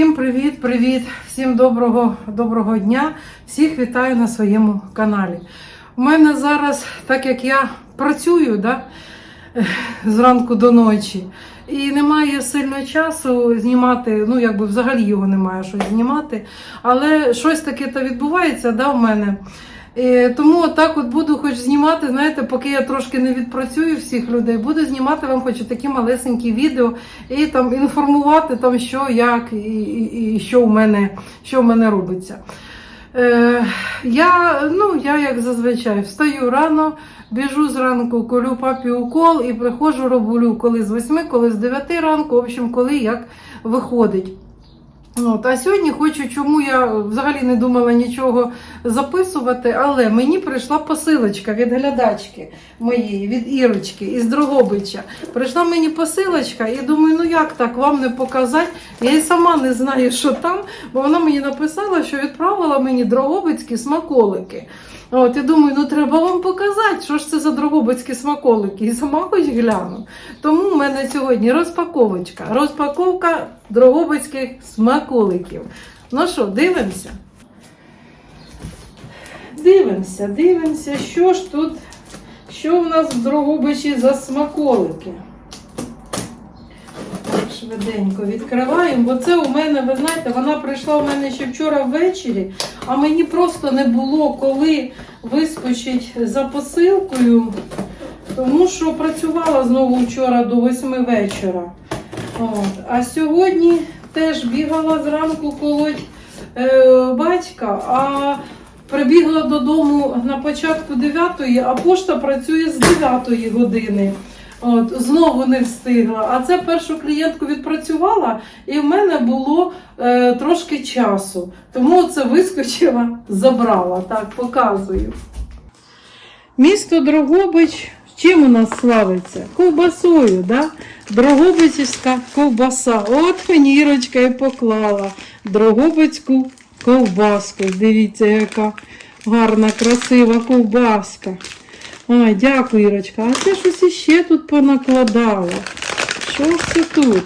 Всім привіт, привіт, всім доброго, доброго дня. Всіх вітаю на своєму каналі. У мене зараз, так як я працюю да, зранку до ночі, і немає сильно часу знімати, ну якби взагалі його немає щось знімати. Але щось таке то відбувається да, у мене. Е, Тому так от буду хоч знімати, знаєте, поки я трошки не відпрацюю всіх людей, буду знімати вам хоч такі малесенькі відео і там інформувати, там, що, як і, і, і що, в мене, що в мене робиться. Е, я, ну, я, як зазвичай, встаю рано, біжу зранку, колю папі укол і приходжу, роблю коли з 8, коли з 9 ранку, в общем, коли як виходить. От, а сьогодні хочу, чому я взагалі не думала нічого записувати, але мені прийшла посилочка від глядачки моєї, від Ірочки із Дрогобича. Прийшла мені посилочка і думаю, ну як так вам не показати? Я і сама не знаю, що там, бо вона мені написала, що відправила мені дрогобицькі смаколики. От, і думаю, ну треба вам показати, що ж це за дрогобицькі смаколики. І сама хоч гляну. Тому в мене сьогодні розпаковочка. Розпаковка дрогобицьких смаколиків. Ну що, дивимося? Дивимося, дивимося, що ж тут, що в нас в Дрогобичі за смаколики. Швиденько відкриваємо, бо це у мене, ви знаєте, вона прийшла у мене ще вчора ввечері, а мені просто не було коли вискочить за посилкою, тому що працювала знову вчора до 8 вечора. От. А сьогодні теж бігала зранку колоть е, батька, а прибігла додому на початку 9 а пошта працює з 9 години. От, знову не встигла. А це першу клієнтку відпрацювала, і в мене було е, трошки часу. Тому це вискочила, забрала. Так, показую. Місто Дрогобич. Чим у нас славиться? Ковбасою, да? Дрогобичівська ковбаса. От мені Ірочка і поклала Дрогобицьку ковбаску. Дивіться, яка гарна, красива ковбаска. Ой, дякую, Ірочка. А це щось іще тут понакладала. Що це тут?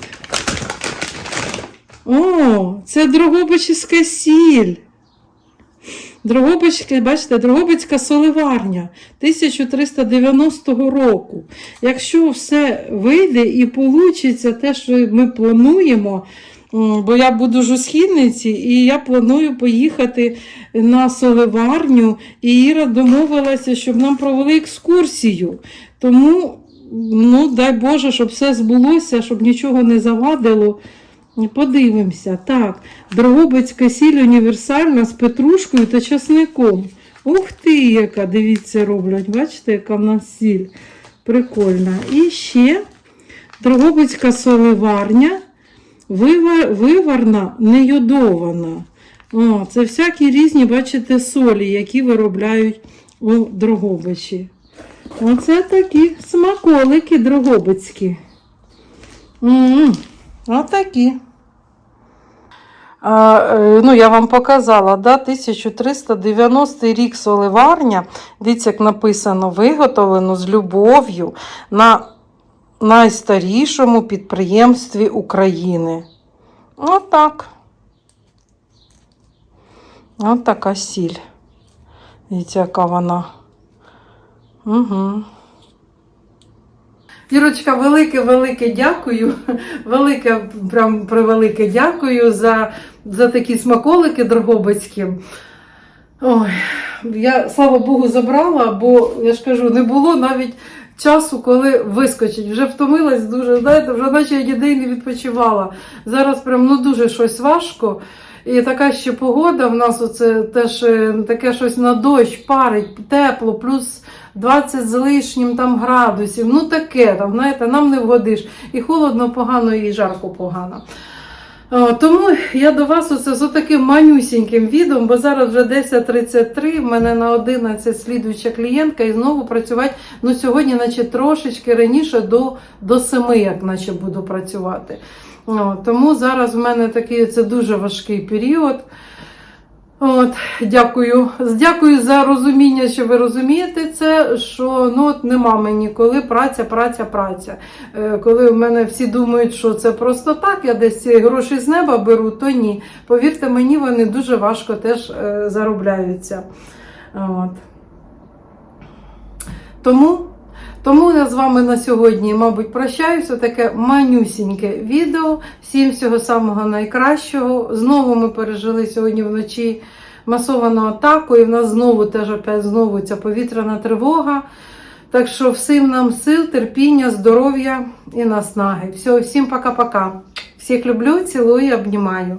О, це Дрогобичівська сіль. Дрогобицька, бачите, Дрогобицька соливарня 1390 року. Якщо все вийде і вийде те, що ми плануємо, бо я буду ж у східниці, і я планую поїхати на соливарню. І Іра домовилася, щоб нам провели екскурсію. Тому, ну, дай Боже, щоб все збулося, щоб нічого не завадило. Подивимося. Так, Дрогобицька сіль універсальна з петрушкою та часником. Ух ти, яка, дивіться, роблять. Бачите, яка в нас сіль. Прикольна. І ще Дрогобицька соливарня, виварна, не йодована. О, це всякі різні, бачите, солі, які виробляють у Дрогобичі. Оце такі смаколики дрогобицькі. А, е, ну, я вам показала, да, 1390 рік соливарня. Дивіться, як написано, виготовлено з любов'ю на найстарішому підприємстві України. Отак. От така сіль. Дивіться, яка вона. Угу. Ірочка, велике-велике дякую. Велике, прям превелике дякую за, за такі смаколики дрогобицькі. Ой, я, слава Богу, забрала, бо я ж кажу, не було навіть часу, коли вискочить. Вже втомилась дуже, знаєте, вже наче я ніде не відпочивала. Зараз прям ну, дуже щось важко. І така ще погода в нас оце теж е, таке щось на дощ, парить, тепло, плюс 20 з лишнім там градусів. Ну таке, там, знаєте, нам не вгодиш. І холодно погано, і жарко погано. О, тому я до вас оце з таким манюсіньким відео, бо зараз вже 10.33, в мене на 11 слідуюча клієнтка і знову працювати. Ну сьогодні, наче трошечки раніше до, до 7, як наче буду працювати. О, тому зараз в мене такий це дуже важкий період. От, дякую. Дякую за розуміння, що ви розумієте це, що ну, от нема мені коли праця, праця, праця. Е, Коли в мене всі думають, що це просто так, я десь гроші з неба беру, то ні. Повірте мені, вони дуже важко теж е, заробляються. От. Тому, тому я з вами на сьогодні, мабуть, прощаюся. Таке манюсіньке відео. Всім всього самого найкращого. Знову ми пережили сьогодні вночі масовану атаку, і в нас знову теж опять знову ця повітряна тривога. Так що всім нам сил, терпіння, здоров'я і наснаги. Все, всім пока-пока. Всіх люблю, цілую, обнімаю.